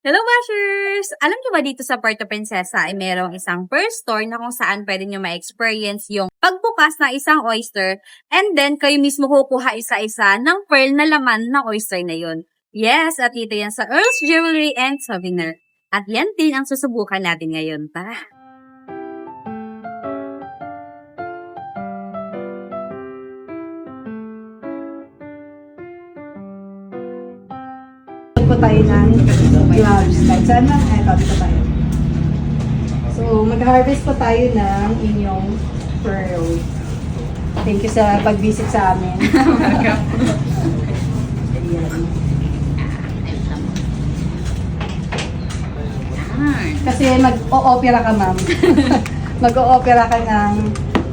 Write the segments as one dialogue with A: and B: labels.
A: Hello, Bashers! Alam niyo ba dito sa Puerto Princesa ay merong isang pearl store na kung saan pwede niyo ma-experience yung pagbukas ng isang oyster and then kayo mismo kukuha isa-isa ng pearl na laman ng oyster na yun. Yes, at dito yan sa Earl's Jewelry and Souvenir. At yan din ang susubukan natin ngayon. Tara!
B: Tayo ng gloves. Kahit saan lang, ay dito tayo. So, mag-harvest po tayo ng inyong pearl. Thank you sa pag-visit sa amin. Ayan. Kasi mag-o-opera ka, ma'am. mag-o-opera ka ng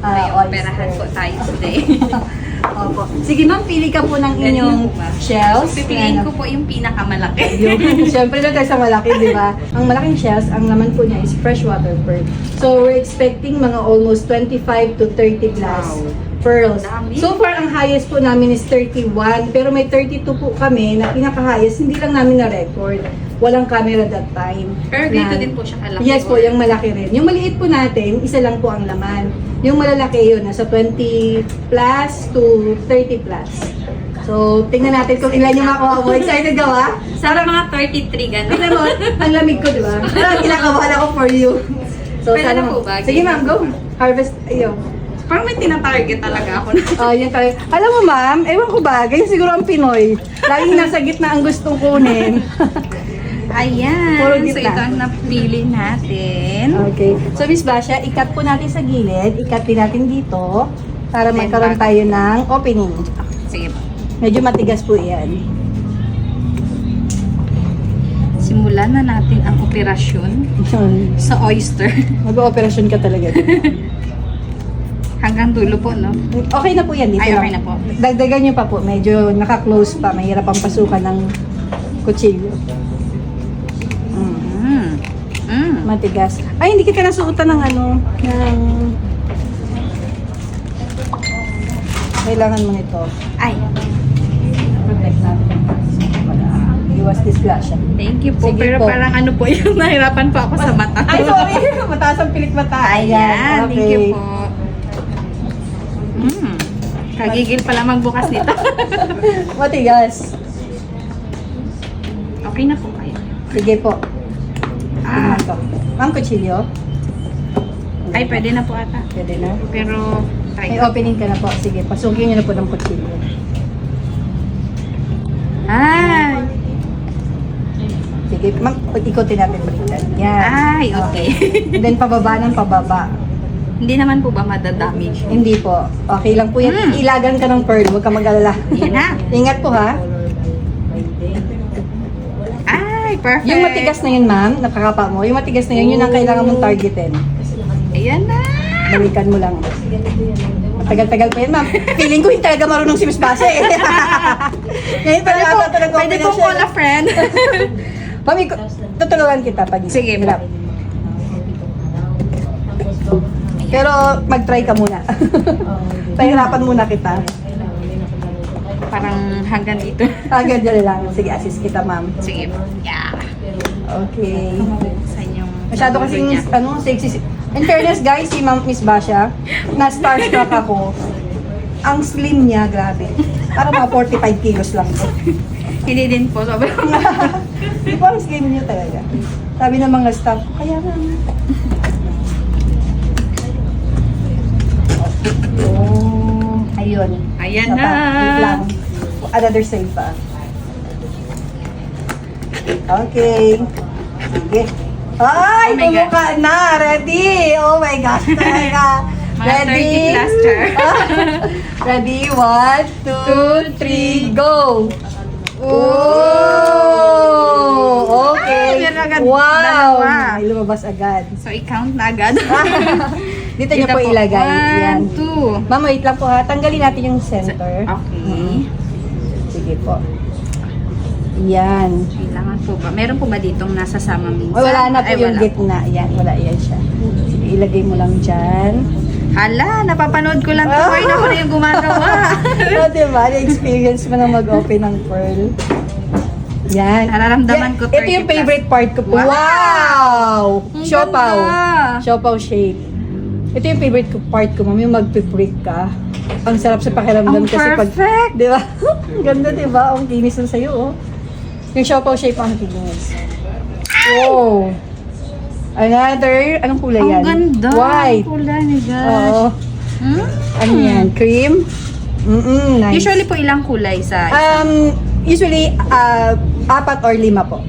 B: uh,
A: May operahan po tayo today.
B: Opo. Sige, ma'am, pili ka po ng inyong shells.
A: Pipiliin ko po yung pinakamalaki.
B: Yung, Siyempre na tayo sa malaki, di ba? Ang malaking shells, ang laman po niya is freshwater pearl. So, we're expecting mga almost 25 to 30 plus
A: Wow.
B: pearls. So far, ang highest po namin is 31, pero may 32 po kami na pinaka-highest, hindi lang namin na-record. Walang camera that time.
A: Pero dito
B: Na-
A: din po siya kalaki.
B: Yes po, yung malaki rin. Yung maliit po natin, isa lang po ang laman. Yung malalaki yun, nasa 20 plus to 30 plus. So, tingnan natin kung ilan yung makuha mo. Excited ka ba?
A: Sana mga 33 ganun.
B: Tingnan mo, ang lamig ko, di ba? Parang kinakabahan ako for you. So,
A: Pwede
B: sana
A: na po
B: mo.
A: ba?
B: Sige ma'am, go. Harvest, ayun.
A: Parang may tinatarget talaga ako na.
B: Oh, yun talaga. Alam mo ma'am, ewan ko ba, ganyan siguro ang Pinoy. Laging nasa gitna ang gustong kunin.
A: Ayan. So, ito ang napili natin.
B: okay. So, Miss Basha, ikat po natin sa gilid. Ikat din natin dito para
A: Then,
B: magkaroon
A: back.
B: tayo ng opening.
A: Sige po.
B: Medyo matigas po yan.
A: Simulan na natin ang operasyon sa oyster.
B: Mag-ooperasyon ka talaga.
A: Hanggang dulo po, no?
B: Okay na po yan. Dito
A: Ay, okay na po.
B: Dagdagan nyo pa po. Medyo naka-close pa. Mahirap ang pasukan ng kutsilyo. Matigas. Ay, hindi kita nasuotan ng ano, ng... Kailangan mo nito.
A: Ay,
B: Protect natin. Wala. Iwas disgrasya.
A: thank you po.
B: Sige
A: Pero
B: po.
A: parang ano po yung nahirapan po ako sa mata.
B: Ay, sorry. Mataas ang pilik mata.
A: Ayan, thank you
B: okay.
A: po. Mm. Kagigil pala magbukas nito.
B: Matigas.
A: okay na po kayo.
B: Sige po.
A: Ah,
B: Tingnan ko. Ma'am, kutsilyo?
A: ay, pwede na po ata.
B: Pwede na.
A: Pero, try
B: May opening ka na po. Sige, pasukin niyo na po ng kutsilyo.
A: Ay,
B: Sige, ma'am, ikotin natin baliktad. Yan.
A: ay, okay.
B: And then, pababa ng pababa.
A: Hindi naman po ba madadamage?
B: Hindi po. Okay lang po yan.
A: Mm.
B: Ilagan ka ng pearl. Huwag ka mag-alala.
A: Yan na.
B: Ingat po ha.
A: Ay, perfect.
B: Yung matigas na yun, ma'am, nakakapa mo. Yung matigas na yun, yun ang kailangan mong targetin.
A: Ayan na.
B: Balikan mo lang. Tagal-tagal pa yan, ma'am. Feeling ko hindi talaga marunong si Miss Basa eh. Ngayon pa
A: Pwede
B: lang
A: po,
B: ata talaga
A: pwede pong call a friend.
B: Mami, tutulungan kita pag
A: Sige,
B: Hirap. Pero mag-try ka muna. Pahirapan muna kita.
A: Parang hanggang dito.
B: Agad dyan lang. Sige, assist kita, ma'am.
A: Sige. Yeah.
B: Okay.
A: Sa inyong
B: Masyado kasing,
A: niya.
B: ano, sexy. In fairness, guys, si Ma'am Miss Basha, na starstruck ako. Ang slim niya, grabe. Para mga 45 kilos lang.
A: Hindi din po. Sobrang
B: Di po ang slim niya talaga. Sabi ng mga staff, kaya nga. Oh, ayun.
A: Ayan
B: Sa
A: na.
B: wait lang. Another save pa. Okay. Sige. Ay,
A: Oh
B: bumuka na. Ready. Oh my gosh. Talaga.
A: Mga 30 plus, char.
B: Ready? One, two, three, go. Oh, okay.
A: Ay, agad
B: wow.
A: dalawa.
B: Lumabas agad.
A: So, i-count na agad.
B: Dito niyo po ilagay. Yan.
A: One, two.
B: Ma'am, wait lang po ha. Tanggalin natin yung center.
A: Okay.
B: Sige po. Yan.
A: Kailangan po ba? Meron po ba ditong nasa sama minsan?
B: Ay, wala na po
A: Ay,
B: yung
A: wala.
B: gitna. Yan, wala yan siya. Sige, ilagay mo lang dyan.
A: Hala, napapanood ko lang to.
B: Ah.
A: Ay, ako na yung gumagawa.
B: o, diba? Na-experience mo na mag-open ng pearl. Yan.
A: Nararamdaman ko
B: Ito yung
A: 30
B: favorite part ko po.
A: Wow!
B: Wow!
A: Ang
B: Siopaw.
A: ganda.
B: Siopaw shape. Ito yung favorite ko part ko, ma'am. Yung magpiprick ka. Ang sarap sa pakiramdam
A: Ang
B: kasi pag...
A: perfect!
B: Di ba? Ang Ganda, di ba? Ang kinis na sa'yo, oh. Yung siopaw shape ang kinis. Wow! Another, anong kulay yan?
A: Ang ganda.
B: White.
A: Ang kulay, my gosh.
B: Oo.
A: Hmm?
B: Ano yan? Cream? Mm-mm, nice.
A: Usually po ilang kulay sa
B: Um, usually, uh, apat or lima po.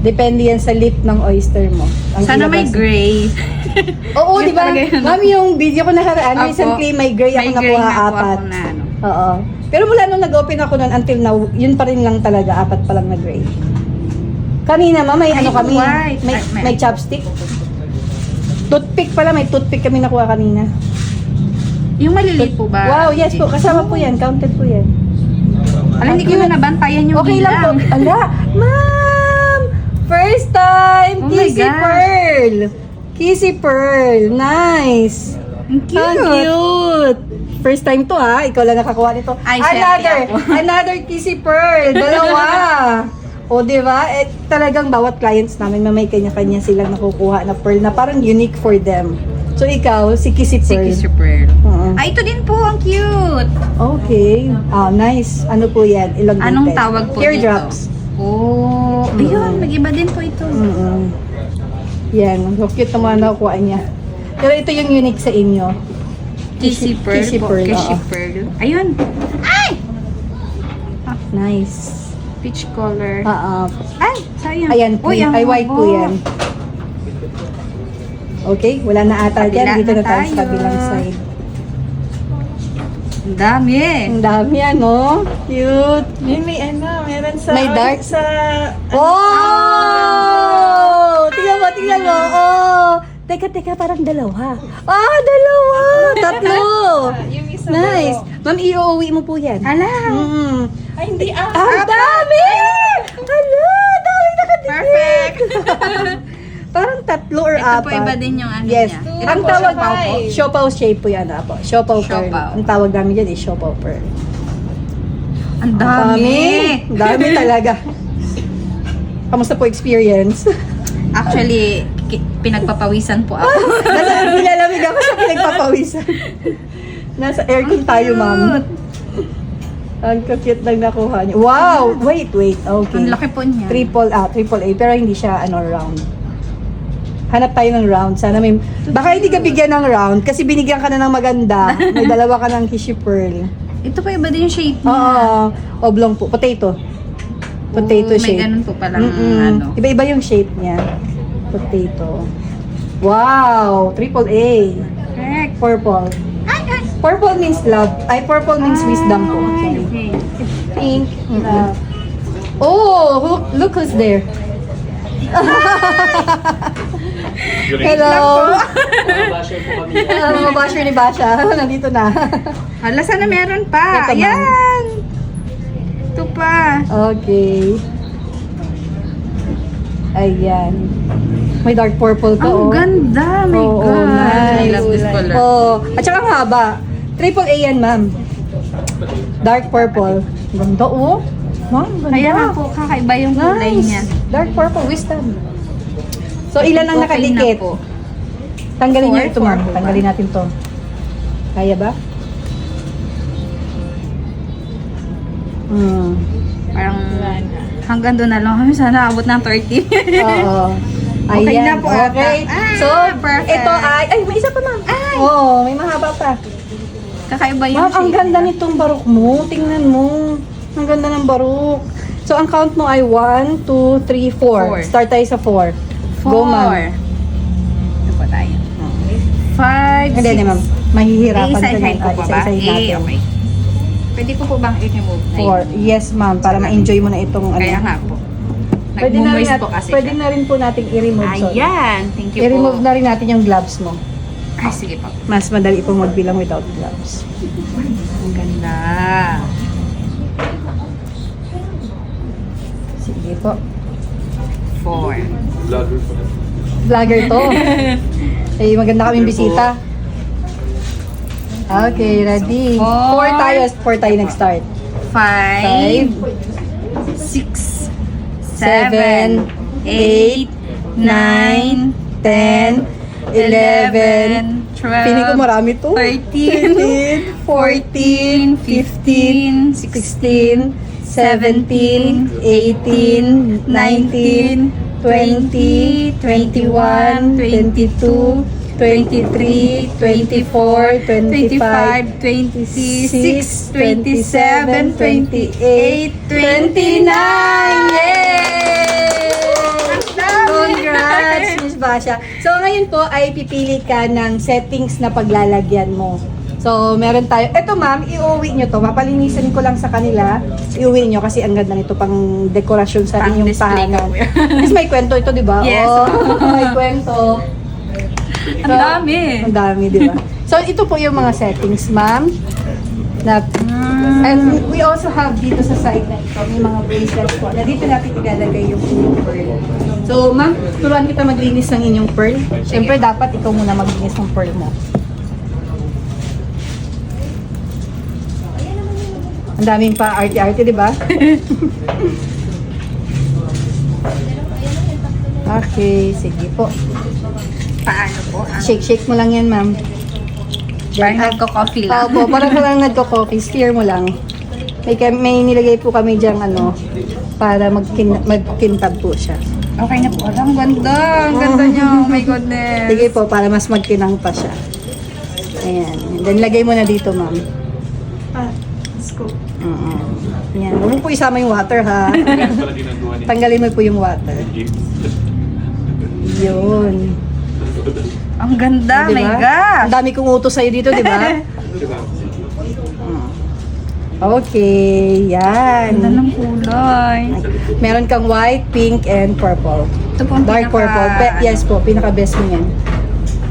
B: Depende yan sa lip ng oyster mo. Ang
A: Sana may
B: ilabas.
A: gray.
B: Oo,
A: Yun
B: di ba?
A: talaga yun.
B: Ma'am, yung video ko nakaraan,
A: Opo.
B: recently may gray ako
A: may
B: nakuha
A: gray na
B: apat.
A: ako na ano.
B: Oo. Pero mula nung nag-open ako nun until now, yun pa rin lang talaga, apat pa lang na gray. Kanina, ma, may
A: Ay,
B: ano kami,
A: white.
B: may,
A: Ay, may-
B: may chopstick. Toothpick pala, may toothpick kami nakuha kanina.
A: Yung maliliit po ba?
B: Wow, yes po, kasama po yan, counted po yan.
A: Alam, hindi ko na nabantayan yung
B: Okay lang po.
A: bilang.
B: Ala, ma'am! First time!
A: Oh
B: Kissy. Pearl! Kissy Pearl! Nice!
A: Ang cute.
B: Ang cute! First time to ha, ikaw lang nakakuha nito.
A: Ay,
B: another, another Kissy Pearl! Dalawa! o di ba? Eh, talagang bawat clients namin, may kanya-kanya silang nakukuha na pearl na parang unique for them. So ikaw, si Kissy
A: Si
B: Pearl.
A: Kiss Pearl.
B: Oo.
A: Ay, ito din po. Ang cute.
B: Okay. Ah, nice. Ano po yan? Elongated.
A: Anong tawag po
B: Teardrops.
A: dito? Oh,
B: Mm.
A: ayun. Mag-iba din po ito.
B: Mm-mm. Yan, so cute naman nakuha niya. Pero ito yung unique sa inyo.
A: Kissy Pearl
B: Kissy
A: po.
B: Pearl,
A: Kissy
B: oo.
A: Pearl. Ayun. Ay!
B: Nice.
A: Peach color.
B: Ah, ah.
A: Ay, sayang.
B: ayan,
A: Uy, ang
B: ay white po yan. Okay, wala na ata
A: Kabila
B: dyan. Dito na tayo sa kabilang side.
A: Ang dami eh.
B: Ang dami ano. Cute.
C: May, may ano, meron sa...
B: May dark?
C: Sa...
B: Oh! Tingnan mo, tingnan mo. Oh! Teka, teka, parang dalawa. Ah, dalawa! Tatlo!
C: Yung isa
B: Nice. Ma'am, i-uwi mo po yan.
A: Ala.
B: Mm.
C: Ay, hindi ah.
B: Ang dami! Hala, dami nakadikit.
A: Perfect.
B: Parang tatlo or
A: Ito
B: apat.
A: po iba din yung ano
B: Yes.
A: niya.
C: Ito
B: Ang
C: po,
B: tawag
C: siopaw po.
B: siopaw shape po yan ah po. Siopaw pearl. Ang tawag namin dyan is siopaw pearl.
A: Ang dami.
B: Ang dami talaga. Kamusta po experience?
A: Actually, pinagpapawisan po ako.
B: Nasa nilalamig ako sa pinagpapawisan. Nasa aircon tayo, ma'am. Ang cute lang nakuha niya. Wow! Wait, wait. Okay.
A: Ang laki po niya.
B: Triple, ah, triple A. Pero hindi siya, ano, round. Hanap tayo ng round. Sana may... Baka hindi ka bigyan ng round kasi binigyan ka na ng maganda. May dalawa ka ng Kishi Pearl.
A: Ito pa iba din yung shape niya.
B: Oo. Oblong po. Potato.
A: Oo,
B: Potato
A: may
B: shape.
A: ganun po palang
B: Mm-mm.
A: ano.
B: Iba-iba yung shape niya. Potato. Wow! Triple A.
A: Correct.
B: Purple.
A: Ay, ay.
B: Purple means love. Ay, purple means wisdom po. Sorry.
A: Okay.
B: Pink. Love. Oh, look, look who's there. Hello. Ah, mga basher ni Basha. Nandito na.
A: Hala, sana meron pa.
B: Ito, ma'am.
A: Ayan. Ito pa.
B: Okay. Ayan. May dark purple ka,
A: Ang
B: oh.
A: ganda. My
B: Oo,
A: God. I
B: nice.
A: love this color.
B: Oh, at saka ang haba. Triple A yan, ma'am. Dark purple. Ganda, oh. Ganda.
A: Kaya nga po, kakaiba yung kulay
B: Nice.
A: niya.
B: Dark purple, wisdom. So, ilan ang
A: Okay na
B: nakadikit?
A: po.
B: Tanggalin niyo ito, ma'am. Tanggalin natin to. Kaya ba? Hmm.
A: Parang hanggang doon na lang kami. Sana abot ng 30.
B: Oo.
A: Okay
B: Ayan.
A: na po.
B: Okay.
A: Ah,
B: so,
A: perfect.
B: ito ay... Ay, may isa pa, ma'am.
A: Ay!
B: Oo, may mahaba pa.
A: Kakaiba yung
B: Ma'am, ang ganda nitong barok mo. Tingnan mo. Ang ganda ng barok. So, ang count mo ay 1, 2, 3, 4.
A: Four.
B: Start tayo sa 4. Go, ma'am.
A: Four. Ito po tayo. Five,
B: Hindi, hindi,
A: six.
B: ma'am. Mahihirapan ka
A: isa-isahin
B: niyan.
A: ko
B: Ah,
A: pa ba?
B: isa-isahin
A: Eh, okay. Pwede ko po bang i-remove na
B: 4. Yes, ma'am. Para ma-enjoy mo na itong ano.
A: Kaya nga po.
B: Pwede na, rin
A: Nag-moist
B: nat-
A: po kasi
B: pwede
A: siya.
B: na rin po natin i-remove. sorry.
A: Ayan. Thank you
B: I-remove
A: po.
B: na rin natin yung gloves mo.
A: Ay, sige po.
B: Mas madali po magbilang without gloves.
A: Ang ganda.
B: Sige po.
A: Four.
B: Vlogger to. eh, maganda kaming bisita. Okay, ready.
A: Four.
B: Four tayo. Four tayo nag-start.
A: Five.
B: Five.
A: Six.
B: seven, eight, nine, ten, eleven, Feeling ko marami to.
A: 13,
B: 14, 15, 16, 17, 18, 19, 20, 21, 22, 23, 24, 25, 26, 27, 28, 29! Yay! Congrats, Miss Basha. So, ngayon po ay pipili ka ng settings na paglalagyan mo. So, meron tayo. Ito ma'am, iuwi nyo to. Mapalinisan ko lang sa kanila. Iuwi nyo kasi ang ganda nito pang dekorasyon sa
A: Pang
B: inyong tahanan. Kasi may kwento ito, di ba?
A: Yes.
B: Oh, may kwento.
A: Ang dami.
B: Ang dami, di ba? So, ito po yung mga settings, ma'am. Na, and we also have dito sa side na ito, may mga bracelets po. Na dito natin ilalagay yung pearl. So, ma'am, turuan kita maglinis ng inyong pearl. Siyempre, dapat ikaw muna maglinis ng pearl mo. Ang daming pa arte-arte, di ba? okay, sige po.
A: Paano po?
B: Shake-shake mo lang yan, ma'am.
A: Parang nagko-coffee lang.
B: Opo, parang ka lang nagko-coffee. Steer mo lang. May, may nilagay po kami diyang ano, para magkin magkintab po siya.
A: Okay na po. Ang ganda. Ang ganda niya. Oh my goodness.
B: Sige po, para mas magkinang pa siya. Ayan. Then, lagay mo na dito, ma'am. Oo. Ayan. Huwag mo po isama yung water, ha? Tanggalin mo po yung water. Yun.
A: Ang ganda.
B: Diba?
A: My God.
B: Ang dami kong utos sa'yo dito, di ba? Okay, yan.
A: Ganda ng kulay.
B: Meron kang white, pink, and purple.
A: Ito po ang
B: Dark
A: pinaka-
B: purple. Pe- yes po, pinaka-best mo yan.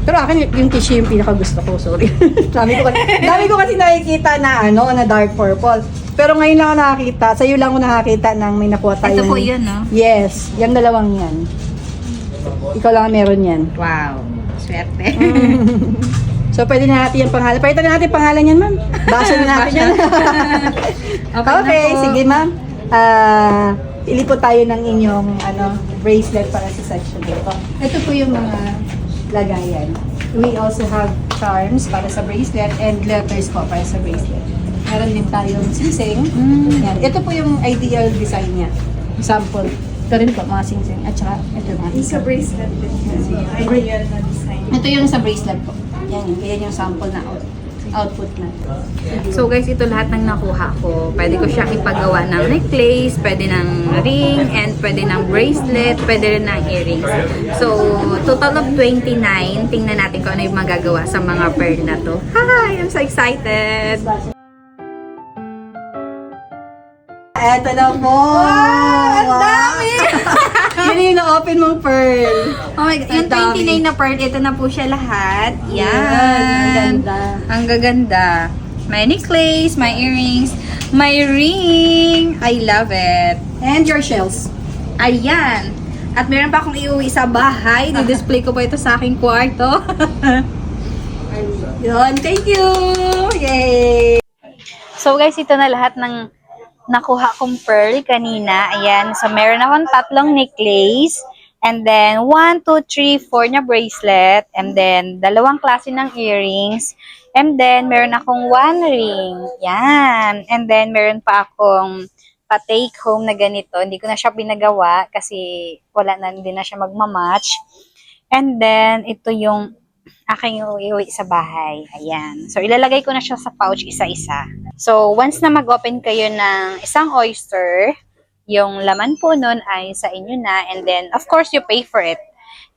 B: Pero akin yung tissue yung pinaka-gusto ko, sorry. dami, ko, kasi- dami ko kasi nakikita na ano, na dark purple. Pero ngayon lang ako nakakita, sa'yo lang ako nakakita nang may nakuha
A: Ito
B: tayo.
A: po yun, no?
B: Yes, yung dalawang yan. Ikaw lang ang meron yan.
A: Wow. Swerte.
B: So, pwede na natin yung pangalan. Palitan na natin yung pangalan yan, ma'am. Basa na natin yan.
A: Okay
B: okay,
A: na po.
B: sige, ma'am. Pili po tayo ng inyong ano, bracelet para sa section ito. Ito po yung mga lagayan. We also have charms para sa bracelet and letters po para sa bracelet. Meron din tayong singsing.
A: Mm.
B: Yan. Ito po yung ideal design niya. Sample. Ito rin po, mga singsing. At saka, ito mga
C: Yung sa bracelet din. Ideal na design.
B: ito yung sa bracelet po. Yan, yan yung sample na out, output na.
A: So guys, ito lahat ng nakuha ko. Pwede ko siyang ipagawa ng necklace, pwede ng ring, and pwede ng bracelet, pwede rin ng earrings. So, total of 29. Tingnan natin kung ano yung magagawa sa mga pearl na to. Hi! I'm so excited!
B: Eto na po! Wow! Ang dami! Yun yung na-open mong pearl.
A: My God, yung
B: Ang dami.
A: 29 na pearl, ito na po siya lahat. Yan!
B: Ang ganda.
A: Ang gaganda. May necklace, may earrings, may ring. I love it.
B: And your shells.
A: Ayan. At meron pa akong iuwi sa bahay. Di-display ko pa ito sa aking kwarto.
B: Yun, thank you! Yay!
A: so guys, ito na lahat ng nakuha kong pearl kanina. Ayan. So meron akong tatlong necklace. And then, 1, 2, 3, 4 na bracelet. And then, dalawang klase ng earrings. And then, meron akong one ring. Yan. And then, meron pa akong pa-take home na ganito. Hindi ko na siya pinagawa kasi wala na din na siya magmamatch. And then, ito yung aking iuwi sa bahay. Ayan. So, ilalagay ko na siya sa pouch isa-isa. So, once na mag-open kayo ng isang oyster, yung laman po nun ay sa inyo na. And then, of course, you pay for it.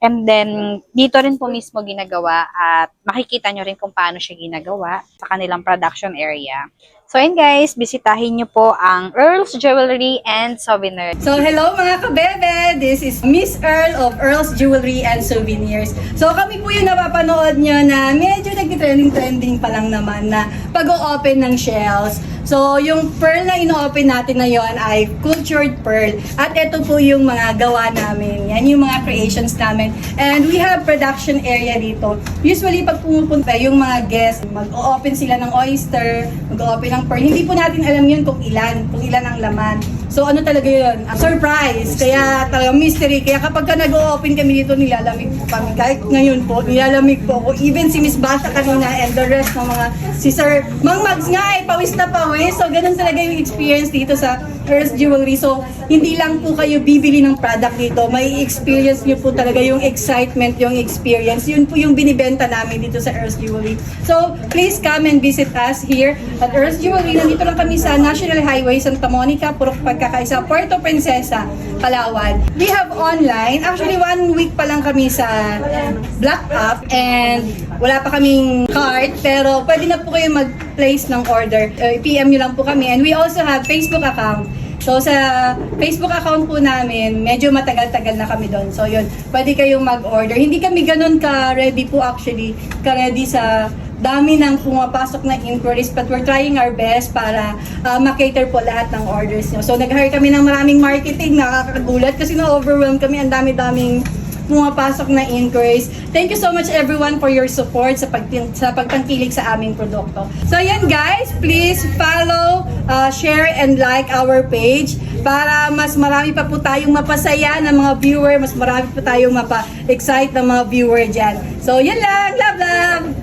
A: And then, dito rin po mismo ginagawa at makikita nyo rin kung paano siya ginagawa sa kanilang production area. So, ayun guys, bisitahin nyo po ang Earl's Jewelry and Souvenir.
B: So, hello mga kabebe! This is Miss Earl of Earl's Jewelry and Souvenirs. So, kami po yung napapanood nyo na medyo nag-trending-trending pa lang naman na pag-o-open ng shells. So, yung pearl na ino-open natin ngayon ay cultured pearl. At ito po yung mga gawa namin. Yan yung mga creations namin. And we have production area dito. Usually, pag pumupunta yung mga guests, mag-o-open sila ng oyster, mag-o-open ng pearl. Hindi po natin alam yun kung ilan, kung ilan ang laman. So ano talaga yun? A surprise. Kaya talaga mystery. Kaya kapag ka nag-open kami dito, nilalamig po kami. Kahit ngayon po, nilalamig po ako. Even si Miss Basha kanina and the rest ng mga si Sir Mang Mags nga eh, pawis na pawis. So ganun talaga yung experience dito sa Earth Jewelry. So hindi lang po kayo bibili ng product dito. May experience nyo po talaga yung excitement, yung experience. Yun po yung binibenta namin dito sa Earth Jewelry. So please come and visit us here at Earth Jewelry. Nandito lang kami sa National Highway, Santa Monica, Purok Pagkakaisa, Puerto Princesa, Palawan. We have online. Actually, one week pa lang kami sa Black App and wala pa kaming card pero pwede na po kayo mag-place ng order. Uh, PM nyo lang po kami. And we also have Facebook account. So sa Facebook account po namin, medyo matagal-tagal na kami doon. So yun, pwede kayong mag-order. Hindi kami ganun ka-ready po actually, ka-ready sa dami ng pumapasok na inquiries but we're trying our best para uh, makater po lahat ng orders nyo. So nag-hire kami ng maraming marketing, nakakagulat kasi na-overwhelm kami, ang dami-daming pumapasok na inquiries. Thank you so much everyone for your support sa, pag sa pagtangkilik sa aming produkto. So yan guys, please follow, uh, share, and like our page para mas marami pa po tayong mapasaya ng mga viewer, mas marami pa tayong mapa-excite ng mga viewer dyan. So yan lang, love love!